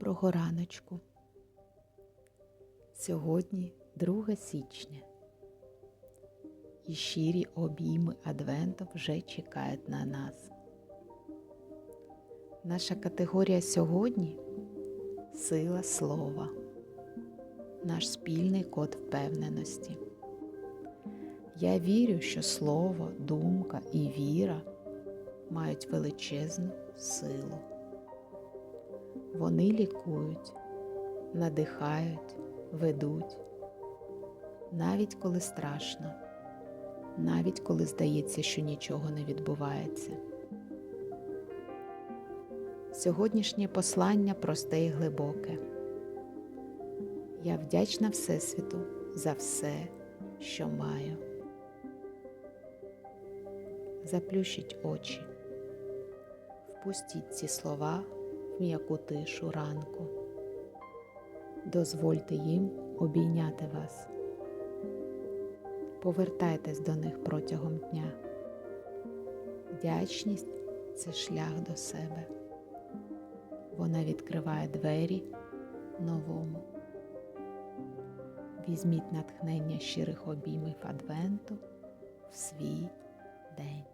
Доброго раночку. Сьогодні 2 січня. І щирі обійми Адвенту вже чекають на нас. Наша категорія сьогодні сила слова, наш спільний код впевненості. Я вірю, що слово, думка і віра мають величезну силу. Вони лікують, надихають, ведуть, навіть коли страшно, навіть коли здається, що нічого не відбувається. Сьогоднішнє послання просте і глибоке. Я вдячна Всесвіту за все, що маю. Заплющіть очі, впустіть ці слова м'яку тишу ранку. Дозвольте їм обійняти вас. Повертайтесь до них протягом дня. Вдячність це шлях до себе. Вона відкриває двері новому. Візьміть натхнення щирих обіймів Адвенту в свій день.